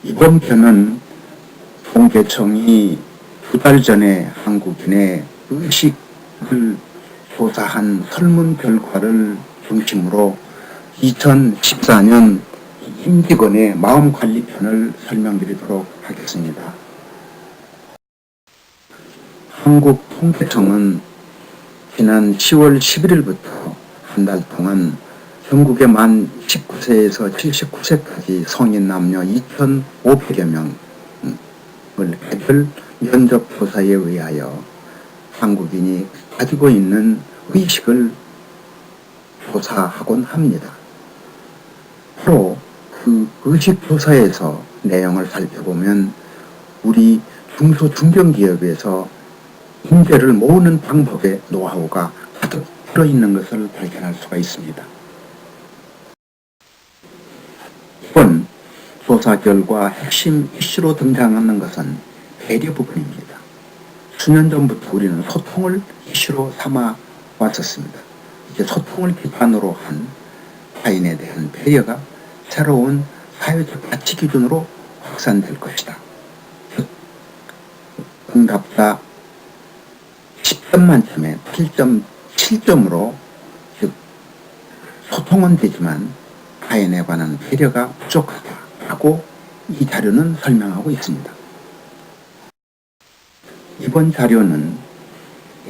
이번 편은 통계청이 두 달 전에 한국인의 의식을 조사한 설문 결과를 중심으로 2014년 임직원의 마음관리편을 설명드리도록 하겠습니다. 한국통계청은 지난 10월 11일부터 한 달 동안 전국의 만 19세에서 79세까지 성인 남녀 2,500여 명을 개별 면접 조사에 의하여 한국인이 가지고 있는 의식을 조사하곤 합니다. 바로 그 의식 조사에서 내용을 살펴보면 우리 중소 중견 기업에서 인재를 모으는 방법의 노하우가 가득 들어있는 것을 발견할 수가 있습니다. 이번 조사 결과 핵심 이슈로 등장하는 것은 배려 부분입니다. 수년 전부터 우리는 소통을 이슈로 삼아 왔었습니다. 이제 소통을 기반으로 한 타인에 대한 배려가 새로운 사회적 가치 기준으로 확산될 것이다. 즉, 응답자 10점 만점에 8.7점으로 즉 소통은 되지만 타인에 관한 배려가 부족하다라고 이 자료는 설명하고 있습니다. 이번 자료는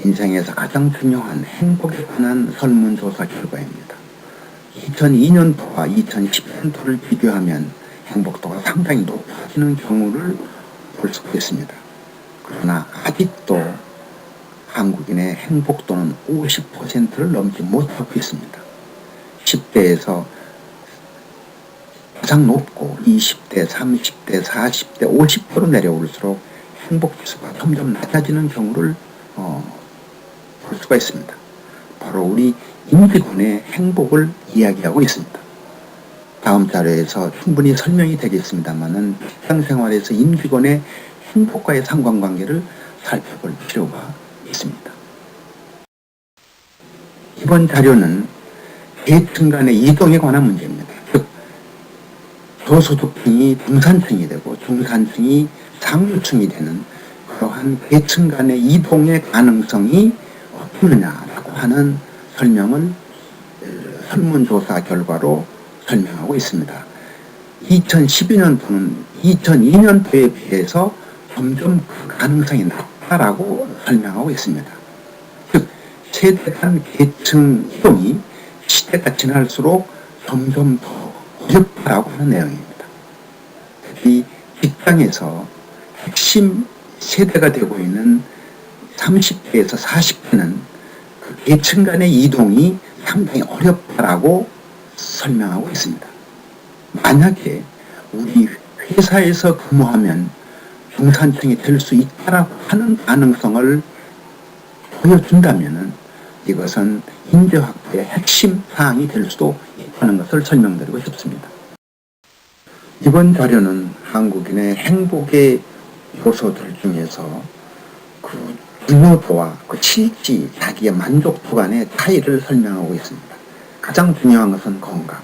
인생에서 가장 중요한 행복에 관한 설문조사 결과입니다. 2002년도와 2010년도를 비교하면 행복도가 상당히 높아지는 경우를 볼 수가 있습니다. 그러나 아직도 한국인의 행복도는 50%를 넘지 못하고 있습니다. 10대에서 가장 높고 20대, 30대, 40대, 50%로 내려올수록 행복 지수가 점점 낮아지는 경우를 어, 볼 수가 있습니다. 바로 우리 임직원의 행복을 이야기하고 있습니다. 다음 자료에서 충분히 설명이 되겠습니다만은 직장 생활에서 임직원의 행복과의 상관관계를 살펴볼 필요가 있습니다. 이번 자료는 계층 간의 이동에 관한 문제입니다. 즉, 저소득층이 중산층이 되고 중산층이 상류층이 되는 그러한 계층 간의 이동의 가능성이 없느냐라고 하는 설명을 설문조사 결과로 설명하고 있습니다. 2012년도는 2002년도에 비해서 점점 그 가능성이 낮다라고 설명하고 있습니다. 즉, 세대 간 계층 이동이 시대가 지날수록 점점 더 어렵다라고 하는 내용입니다. 이 직장에서 핵심 세대가 되고 있는 30대에서 40대는 그 계층 간의 이동이 상당히 어렵다라고 설명하고 있습니다. 만약에 우리 회사에서 근무하면 중산층이 될 수 있다라고 하는 가능성을 보여준다면 이것은 인재 확보의 핵심 사항이 될 수도 있다 는 것을 설명드리고 싶습니다. 이번 자료는 한국인의 행복의 요소들 중에서 그 중요도와 그 실지, 자기의 만족도 간의 차이를 설명하고 있습니다. 가장 중요한 것은 건강,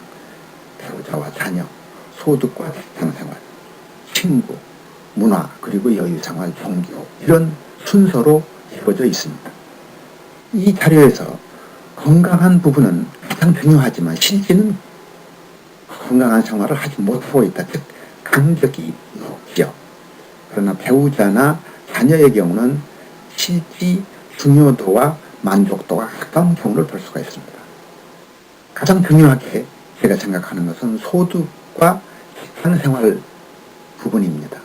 배우자와 자녀, 소득과 직장생활, 친구, 문화, 그리고 여유생활, 종교 이런 순서로 이루어져 있습니다. 이 자료에서 건강한 부분은 가장 중요하지만 실제는 건강한 생활을 하지 못하고 있다. 즉 간격이 높죠. 그러나 배우자나 자녀의 경우는 실지 중요도와 만족도가 가까운 경우를 볼 수가 있습니다. 가장 중요하게 제가 생각하는 것은 소득과 직장생활 부분입니다.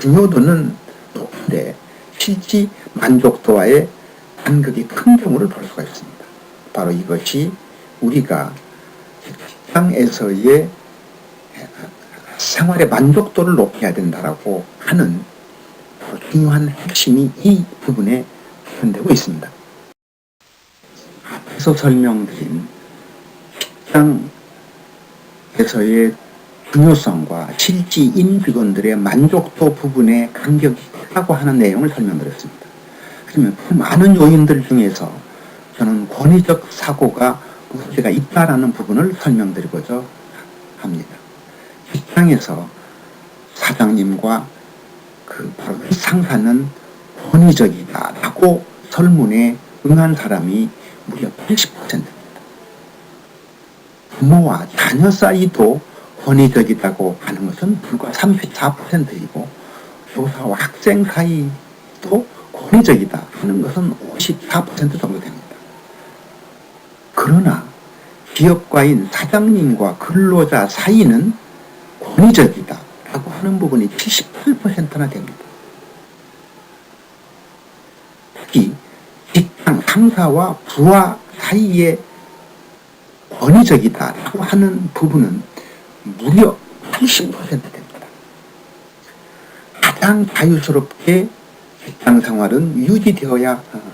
중요도는 높은데 실지 만족도와의 간극이 큰 경우를 볼 수가 있습니다. 바로 이것이 우리가 직장에서의 생활의 만족도를 높여야 된다라고 하는 중요한 핵심이 이 부분에 표현되고 있습니다. 앞에서 설명드린 직장에서의 중요성과 실지 임직원들의 만족도 부분의 간격이 크다고 하는 내용을 설명드렸습니다. 그러면 그 많은 요인들 중에서 저는 권위적 사고가 문제가 있다라는 부분을 설명드리고자 합니다. 직장에서 회장님과 그 바로 그 상사는 권위적이다라고 설문에 응한 사람이 무려 80%입니다. 부모와 자녀 사이도 권위적이다고 하는 것은 불과 34%이고 교사와 학생 사이도 권위적이다 하는 것은 54% 정도 됩니다. 그러나 기업가인 사장님과 근로자 사이는 권위적이다 라고 하는 부분이 78%나 됩니다. 특히 직장 상사와 부하 사이에 권위적이다 라고 하는 부분은 무려 80% 됩니다. 가장 자유스럽게 직장 생활은 유지되어야 어,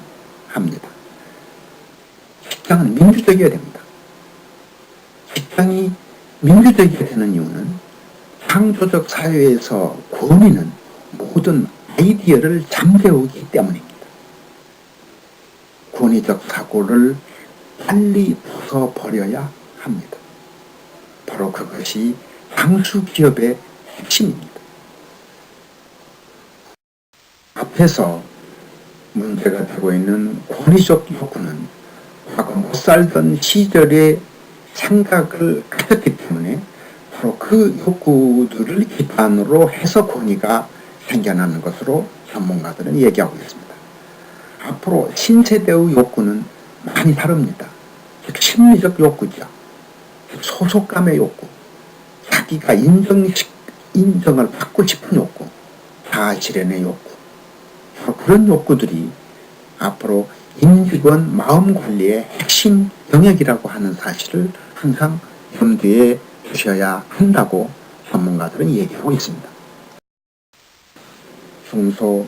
합니다. 직장은 민주적이어야 됩니다. 직장이 민주적이어야 되는 이유는 창조적 사회에서 권위는 모든 아이디어를 잠재우기 때문입니다. 권위적 사고를 빨리 벗어버려야 합니다. 바로 그것이 장수 기업의 핵심입니다. 앞에서 문제가 되고 있는 권위적 욕구는 과거 못 살던 시절의 생각을 가졌기 때문에 바로 그 욕구들을 기반으로 해서 권위가 생겨나는 것으로 전문가들은 얘기하고 있습니다. 앞으로 신세대의 욕구는 많이 다릅니다. 즉 심리적 욕구죠. 소속감의 욕구, 자기가 인정, 인정을 받고 싶은 욕구, 자아 실현의 욕구, 그런 욕구들이 앞으로 임직원 마음 관리의 핵심 영역이라고 하는 사실을 항상 염두에 두셔야 한다고 전문가들은 얘기하고 있습니다. 중소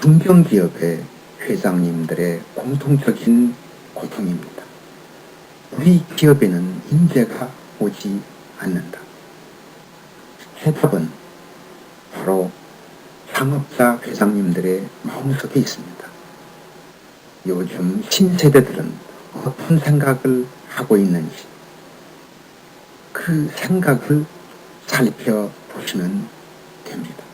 중견기업의 회장님들의 공통적인 고통입니다. 우리 기업에는 인재가 오지 않는다. 해답은 바로 창업자 회장님들의 마음속에 있습니다. 요즘 신세대들은 어떤 생각을 하고 있는지 그 생각을 살펴보시면 됩니다.